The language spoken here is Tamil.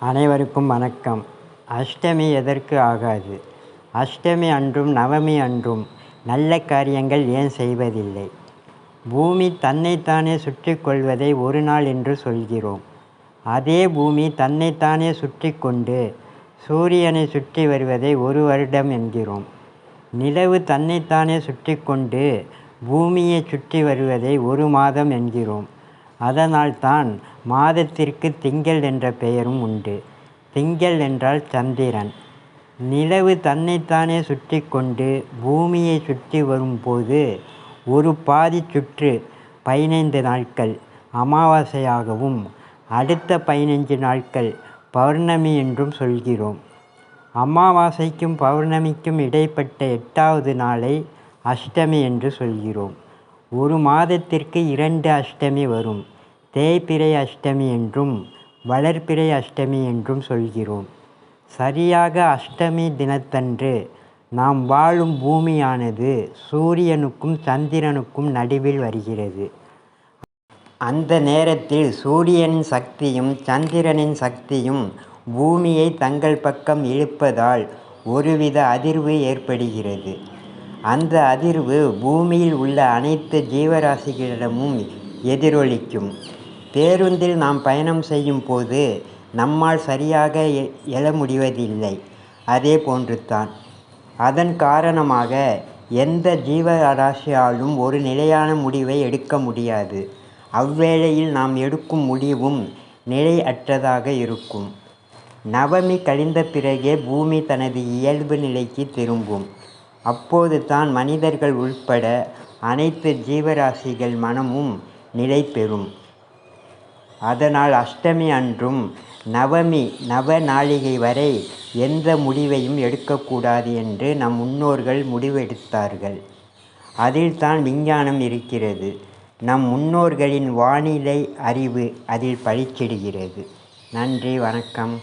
அனைவருக்கும் வணக்கம். அஷ்டமி எதற்கு ஆகாது? அஷ்டமி அன்றும் நவமி அன்றும் நல்ல காரியங்கள் ஏன் செய்வதில்லை? பூமி தன்னைத்தானே சுற்றி கொள்வதை ஒரு நாள் என்று சொல்கிறோம். அதே பூமி தன்னைத்தானே சுற்றி கொண்டு சூரியனை சுற்றி வருவதை ஒரு வருடம் என்கிறோம். நிலவு தன்னைத்தானே சுற்றி கொண்டு பூமியை சுற்றி வருவதை ஒரு மாதம் என்கிறோம். அதனால்தான் மாதத்திற்கு திங்கள் என்ற பெயரும் உண்டு. திங்கள் என்றால் சந்திரன். நிலவு தன்னைத்தானே சுற்றி கொண்டு பூமியை சுற்றி வரும்போது ஒரு பாதி சுற்று பதினைந்து நாட்கள் அமாவாசையாகவும் அடுத்த பதினைஞ்சு நாட்கள் பௌர்ணமி என்றும் சொல்கிறோம். அமாவாசைக்கும் பௌர்ணமிக்கும் இடைப்பட்ட எட்டாவது நாளை அஷ்டமி என்று சொல்கிறோம். ஒரு மாதத்திற்கு இரண்டு அஷ்டமி வரும். தேய்பிறை அஷ்டமி என்றும் வளர்பிறை அஷ்டமி என்றும் சொல்கிறோம். சரியாக அஷ்டமி தினத்தன்று நாம் வாழும் பூமியானது சூரியனுக்கும் சந்திரனுக்கும் நடுவில் வருகிறது. அந்த நேரத்தில் சூரியனின் சக்தியும் சந்திரனின் சக்தியும் பூமியை தங்கள் பக்கம் இழுப்பதால் ஒருவித அதிர்வு ஏற்படுகிறது. அந்த அதிர்வு பூமியில் உள்ள அனைத்து ஜீவராசிகளிடமும் எதிரொலிக்கும். பேருந்தில் நாம் பயணம் செய்யும் போது நம்மால் சரியாக எழ முடிவதில்லை. அதே போன்று தான் அதன் காரணமாக எந்த ஜீவராசியாலும் ஒரு நிலையான முடிவை எடுக்க முடியாது. அவ்வேளையில் நாம் எடுக்கும் முடிவும் நிலையற்றதாக இருக்கும். நவமி கழிந்த பிறகே பூமி தனது இயல்பு நிலைக்கு திரும்பும். அப்போது தான் மனிதர்கள் உள்பட அனைத்து ஜீவராசிகள் மனமும் நிலை பெறும் அதனால் அஷ்டமி அன்றும் நவமி நவ நாளிகை வரை எந்த முடிவையும் எடுக்கக்கூடாது என்று நம் முன்னோர்கள் முடிவெடுத்தார்கள். அதில் தான் விஞ்ஞானம் இருக்கிறது. நம் முன்னோர்களின் வானிலை அறிவு அதில் பழிச்சிடுகிறது. நன்றி வணக்கம்.